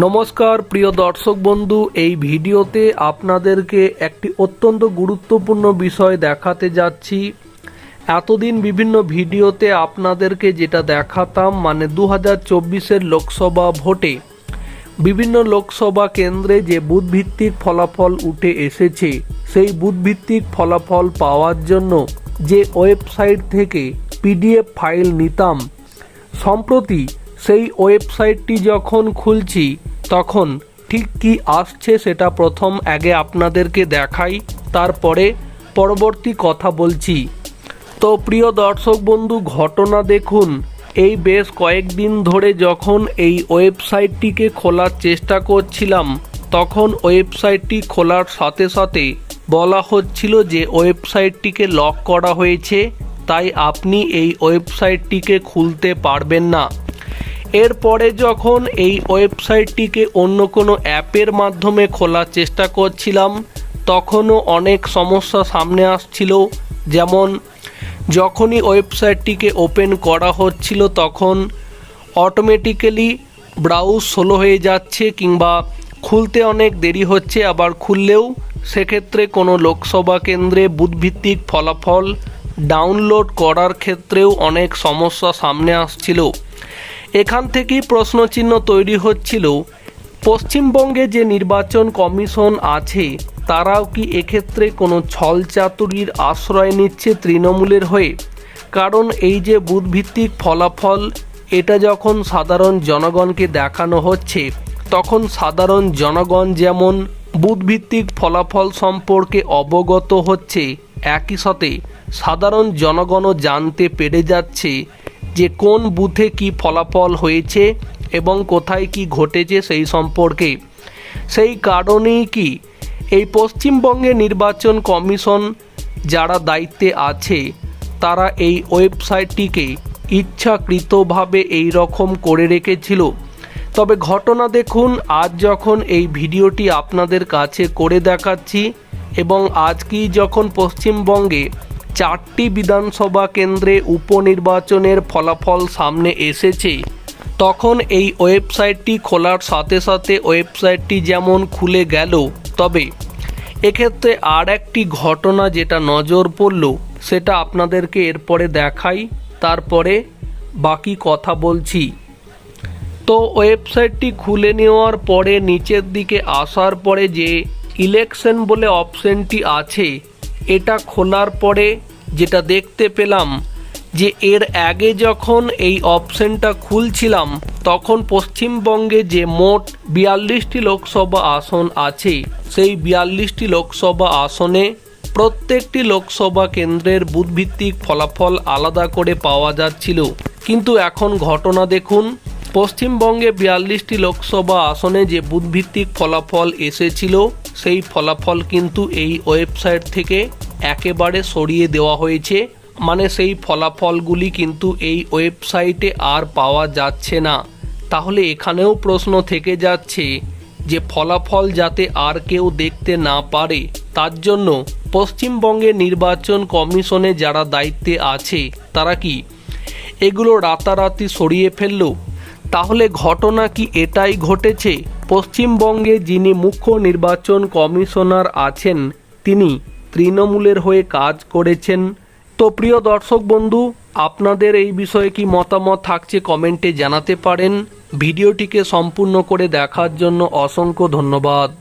নমস্কার, প্রিয় দর্শক বন্ধু, এই ভিডিওতে আপনাদেরকে একটি অত্যন্ত গুরুত্বপূর্ণ বিষয় দেখাতে যাচ্ছি। এতদিন বিভিন্ন ভিডিওতে আপনাদেরকে যেটা দেখাতাম মানে দু হাজার লোকসভা ভোটে, বিভিন্ন লোকসভা কেন্দ্রে যে বুথভিত্তিক ফলাফল উঠে এসেছে, সেই বুথভিত্তিক ফলাফল পাওয়ার জন্য যে ওয়েবসাইট থেকে পিডিএফ ফাইল নিতাম, সম্প্রতি সেই ওয়েবসাইটটি যখন খুলছি তখন, ঠিক কি আসছে সেটা প্রথম আগে আপনাদেরকে দেখাই, তারপরে পরবর্তী কথা বলছি। তো প্রিয় দর্শক বন্ধু, ঘটনা দেখুন। এই বেশ কয়েকদিন ধরে যখন এই ওয়েবসাইটটিকে খোলার চেষ্টা করছিলাম, তখন ওয়েবসাইটটি খোলার সাথে সাথে বলা হচ্ছিল যে ওয়েবসাইটটিকে লক করা হয়েছে, তাই আপনি এই ওয়েবসাইটটিকে খুলতে পারবেন না। এরপরে যখন এই ওয়েবসাইটটিকে অন্য কোনো অ্যাপের মাধ্যমে খোলার চেষ্টা করছিলাম, তখনও অনেক সমস্যা সামনে আসছিল। যেমন, যখনই ওয়েবসাইটটিকে ওপেন করা হচ্ছিল, তখন অটোমেটিক্যালি ব্রাউজ স্লো হয়ে যাচ্ছে কিংবা খুলতে অনেক দেরি হচ্ছে, আবার খুললেও সেক্ষেত্রে কোনো লোকসভা কেন্দ্রে বুথভিত্তিক ফলাফল ডাউনলোড করার ক্ষেত্রেও অনেক সমস্যা সামনে আসছিল। এখান থেকেই প্রশ্নচিহ্ন তৈরি হচ্ছিল, পশ্চিমবঙ্গে যে নির্বাচন কমিশন আছে, তারাও কি এক্ষেত্রে কোনো ছলচাতুরির আশ্রয় নিচ্ছে তৃণমূলের হয়ে? কারণ এই যে বুধভিত্তিক ফলাফল, এটা যখন সাধারণ জনগণকে দেখানো হচ্ছে, তখন সাধারণ জনগণ যেমন বুধভিত্তিক ফলাফল সম্পর্কে অবগত হচ্ছে, একই সাথে সাধারণ জনগণও জানতে পেরে যাচ্ছে যে কোন বুথে কি ফলাফল হয়েছে এবং কোথায় কি ঘটেছে সেই সম্পর্কে। সেই কারণেই কি এই পশ্চিমবঙ্গে নির্বাচন কমিশন যারা দায়িত্বে আছে, তারা এই ওয়েবসাইটটিকে ইচ্ছাকৃতভাবে এই রকম করে রেখেছিল। তবে ঘটনা দেখুন, আজ যখন এই ভিডিওটি আপনাদের কাছে করে দেখাচ্ছি এবং আজকেই যখন পশ্চিমবঙ্গে চারটি বিধানসভা কেন্দ্রে উপনির্বাচনের ফলাফল সামনে এসেছে। তখন এই ওয়েবসাইটটি খোলার সাথে সাথে ওয়েবসাইটটি যেমন খুলে গেল, তবে এক্ষেত্রে আর একটি ঘটনা যেটা নজর পড়ল, সেটা আপনাদেরকে এরপরে দেখাই, তারপরে বাকি কথা বলছি। তো ওয়েবসাইটটি খুলে নেওয়ার পরে নিচের দিকে আসার পরে যে ইলেকশন বলে অপশনটি আছে এটা খোলার পরে যেটা দেখতে পেলাম যে এর আগে যখন এই অপশনটা খুলছিলাম, তখন পশ্চিমবঙ্গে যে মোট বিয়াল্লিশটি লোকসভা আসন আছে, সেই বিয়াল্লিশটি লোকসভা আসনে প্রত্যেকটি লোকসভা কেন্দ্রের বুধভিত্তিক ফলাফল আলাদা করে পাওয়া যাচ্ছিল। কিন্তু এখন ঘটনা দেখুন, পশ্চিমবঙ্গে বিয়াল্লিশটি লোকসভা আসনে যে বুধভিত্তিক ফলাফল এসেছিল সেই ফলাফল কিন্তু এই ওয়েবসাইট থেকে একেবারে সরিয়ে দেওয়া হয়েছে। মানে সেই ফলাফলগুলি কিন্তু এই ওয়েবসাইটে আর পাওয়া যাচ্ছে না। তাহলে এখানেও প্রশ্ন থেকে যাচ্ছে যে ফলাফল যাতে আর কেউ দেখতে না পারে, তার জন্য পশ্চিমবঙ্গে নির্বাচন কমিশনে যারা দায়িত্বে আছে, তারা কি এগুলো রাতারাতি সরিয়ে ফেলল? তাহলে ঘটনা কি এটাই ঘটেছে? পশ্চিমবঙ্গে যিনি মুখ্য নির্বাচন কমিশনার আছেন, তিনি তৃণমূলের হয়ে কাজ করেছেন। তো প্রিয় দর্শক বন্ধু, আপনাদের এই বিষয়ে কি মতামত থাকছে কমেন্টে জানাতে পারেন। ভিডিওটিকে সম্পূর্ণ করে দেখার জন্য অসংখ্য ধন্যবাদ।